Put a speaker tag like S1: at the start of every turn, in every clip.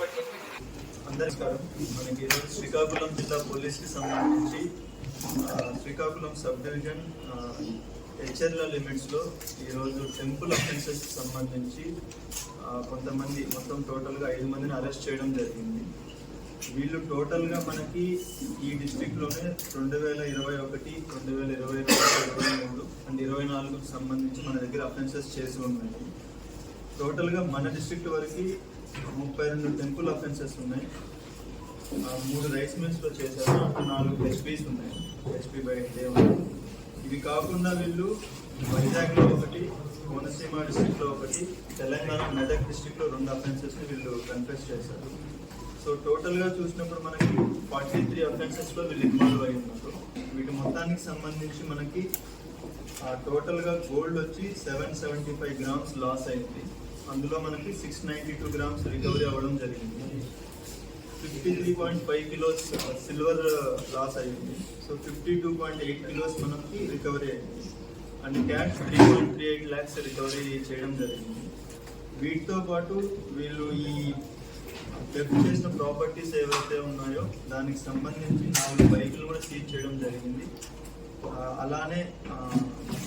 S1: అందరికీ మనకి శ్రీకాకుళం జిల్లా పోలీస్కి సంబంధించి శ్రీకాకుళం సబ్ డివిజన్ ఆ, హెచ్ఎర్ల లిమిట్స్లో ఈరోజు టెంపుల్ అఫెన్సెస్ సంబంధించి కొంతమంది మొత్తం టోటల్గా ఐదు మందిని అరెస్ట్ చేయడం జరిగింది. వీళ్ళు టోటల్గా మనకి ఈ డిస్టిక్లోనే రెండు వేల ఇరవై ఒకటి రెండు వేల ఇరవై రెండు ఇరవై మూడు అండ్ ఇరవై నాలుగుకి సంబంధించి మన దగ్గర అఫెన్సెస్ చేసి ఉన్నాయి. టోటల్గా మన డిస్ట్రిక్ట్ వరకు ముప్పై రెండు టెంపుల్ అఫెన్సెస్ ఉన్నాయి. ఆ, మూడు రైస్ మిల్స్లో చేశారు. నాలుగు ఎస్పీస్ ఉన్నాయి. ఎస్పీ బై డే ఉన్నాయి ఇవి కాకుండా వీళ్ళు వైజాగ్లో ఒకటి కోనసీమ డిస్ట్రిక్ట్లో ఒకటి తెలంగాణ మెదక్ డిస్ట్రిక్ట్లో రెండు అఫెన్సెస్ని వీళ్ళు కన్ఫెస్ చేశారు. సో టోటల్గా చూసినప్పుడు మనకి ఫార్టీ త్రీ అఫెన్సెస్లో వీళ్ళు ఇన్వాల్వ్ అయి ఉన్నారు. వీటి మొత్తానికి సంబంధించి మనకి టోటల్గా గోల్డ్ వచ్చి seven seventy five grams loss అయింది. అందులో మనకి six ninety two grams recovery అవ్వడం జరిగింది. Fifty three point five kilos silver loss అయ్యింది so fifty two point eight kilos మనకి రికవరీ అయింది. And cash three point three eight lakhs recovery చేయడం జరిగింది. వీటితో పాటు వీళ్ళు ఈ థెఫ్ట్ చేసిన ప్రాపర్టీస్ ఏవైతే ఉన్నాయో దానికి సంబంధించి నాలుగు బైకులు కూడా సీజ్ చేయడం జరిగింది. Uh, అలానే uh,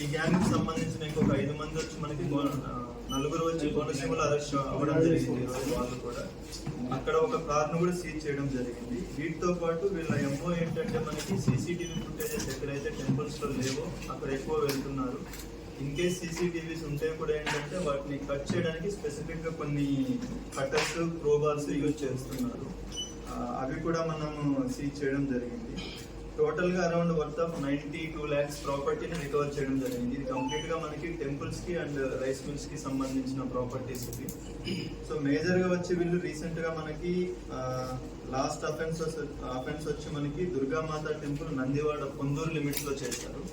S1: ఈ గ్యాంగ్కి సంబంధించిన ఇంకొక ఐదు మంది వచ్చి మనకి uh, నలుగురు వచ్చి కోనసీమలో అరెస్ట్ అవ్వడం జరిగింది ఈరోజు వాళ్ళు కూడా. అక్కడ ఒక కార్ను కూడా సీజ్ చేయడం జరిగింది. వీటితో పాటు వీళ్ళ ఎంఓ ఏంటంటే మనకి సీసీటీవీ ఫుటేజెస్ ఎక్కడైతే టెంపుల్స్లో లేవో అక్కడ ఎక్కువ వెళ్తున్నారు. ఇన్ కేస్ సీసీటీవీస్ ఉంటే కూడా ఏంటంటే వాటిని కట్ చేయడానికి స్పెసిఫిక్గా కొన్ని కట్టర్స్ ప్రోబాల్స్ యూజ్ చేస్తున్నారు. అవి కూడా మనం సీజ్ చేయడం జరిగింది. టోటల్గా around worth of ninety two lakhs ప్రాపర్టీని రికవర్ చేయడం జరిగింది. ఇది కంప్లీట్గా మనకి టెంపుల్స్కి అండ్ రైస్ మిల్స్కి సంబంధించిన ప్రాపర్టీస్ ఇవి. సో మేజర్గా వచ్చి వీళ్ళు రీసెంట్గా మనకి లాస్ట్ అఫెన్స్ అఫెన్స్ వచ్చి మనకి దుర్గామాత టెంపుల్ నందివాడ పొందూరు లిమిట్స్లో చేశారు.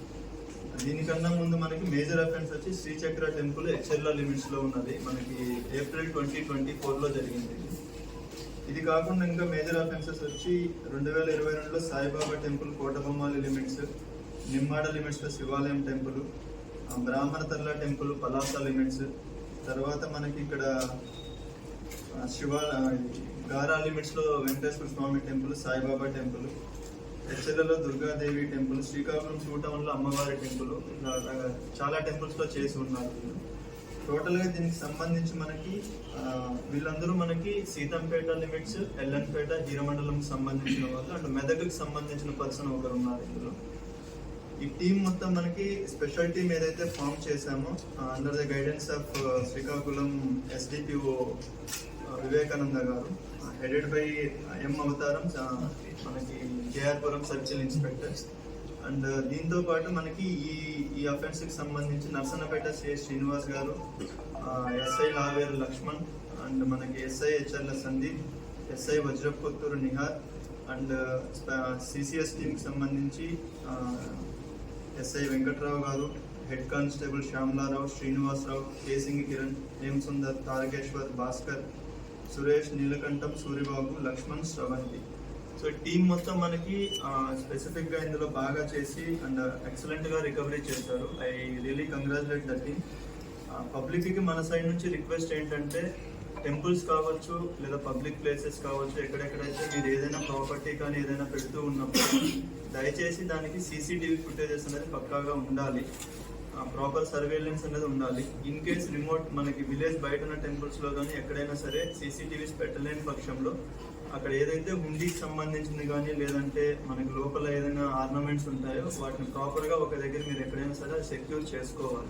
S1: దీనికన్నా ముందు మనకి మేజర్ అఫెన్స్ వచ్చి శ్రీచక్ర టెంపుల్ హెచ్ఎల్ఆర్ లిమిట్స్లో ఉన్నది. మనకి ఏప్రిల్ ట్వంటీ ట్వంటీ ఫోర్లో జరిగింది. ఇది. కాకుండా ఇంకా మేజర్ అఫెన్సెస్ వచ్చి రెండు వేల ఇరవై రెండులో సాయిబాబా టెంపుల్ కోటబొమ్మాలి లిమిట్స్ నిమ్మాడ లిమిట్స్లో శివాలయం టెంపుల్ బ్రాహ్మణ తర్ల టెంపుల్ పలాస లిమిట్స్ తర్వాత మనకి ఇక్కడ శివ గారా లిమిట్స్లో వెంకటేశ్వర స్వామి టెంపుల్ సాయిబాబా టెంపుల్ హెచ్చలలో దుర్గాదేవి టెంపుల్ శ్రీకాకుళం చూడటంలో అమ్మవారి టెంపుల్ చాలా టెంపుల్స్లో చేసి ఉన్నారు టోటల్గా దీనికి సంబంధించి మనకి వీళ్ళందరూ మనకి సీతంపేట లిమిట్స్ ఎల్ఎన్పేట హీరమండలం సంబంధించిన వాళ్ళు అండ్ మెదక్కి సంబంధించిన పర్సన్ ఒకరు ఉన్నారు ఇందులో. ఈ టీం మొత్తం మనకి స్పెషల్ టీం ఏదైతే ఫామ్ చేశామో under the guidance of Srikakulam SDPO Vivekananda garu headed by ఎం అవతారం మనకి కేఆర్పురం సర్కిల్ ఇన్స్పెక్టర్. అండ్ దీంతో పాటు మనకి ఈ ఈ అఫెన్స్కి సంబంధించి Narasannapeta CS Srinivas garu SI Laveru Lakshman and మనకి SI హెచ్ఆర్ల Sandeep SI Vajraputturu Nihar and CCS టీంకి సంబంధించి SI Venkatrao garu head constable Syamalarao Srinivasarao కేసింగి Kiran Hemasundar Tarakeshwar Bhaskar Suresh నీలకంఠం సూరిబాబు లక్ష్మణ్ శ్రవంతి సో టీం మొత్తం మనకి స్పెసిఫిక్గా ఇందులో బాగా చేసి అండ్ ఎక్సలెంట్గా రికవరీ చేశారు. I really congratulate the team పబ్లిక్కి మన సైడ్ నుంచి రిక్వెస్ట్ ఏంటంటే టెంపుల్స్ కావచ్చు లేదా పబ్లిక్ ప్లేసెస్ కావచ్చు ఎక్కడెక్కడైతే మీరు ఏదైనా ప్రాపర్టీ కానీ ఏదైనా పెడుతూ ఉన్నప్పుడు దయచేసి దానికి సీసీటీవీ ఫుటేజెస్ అనేది పక్కాగా ఉండాలి. ప్రాపర్ సర్వేలెన్స్ అనేది ఉండాలి. ఇన్ కేస్ రిమోట్ మనకి విలేజ్ బయట ఉన్న టెంపుల్స్లో కానీ ఎక్కడైనా సరే సీసీటీవీస్ పెట్టలేని పక్షంలో అక్కడ ఏదైతే హుండీకి సంబంధించింది కానీ లేదంటే మనకి లోపల ఏదైనా ఆర్నమెంట్స్ ఉంటాయో వాటిని ప్రాపర్గా ఒక దగ్గర మీరు ఎక్కడైనా సరే సెక్యూర్ చేసుకోవాలి.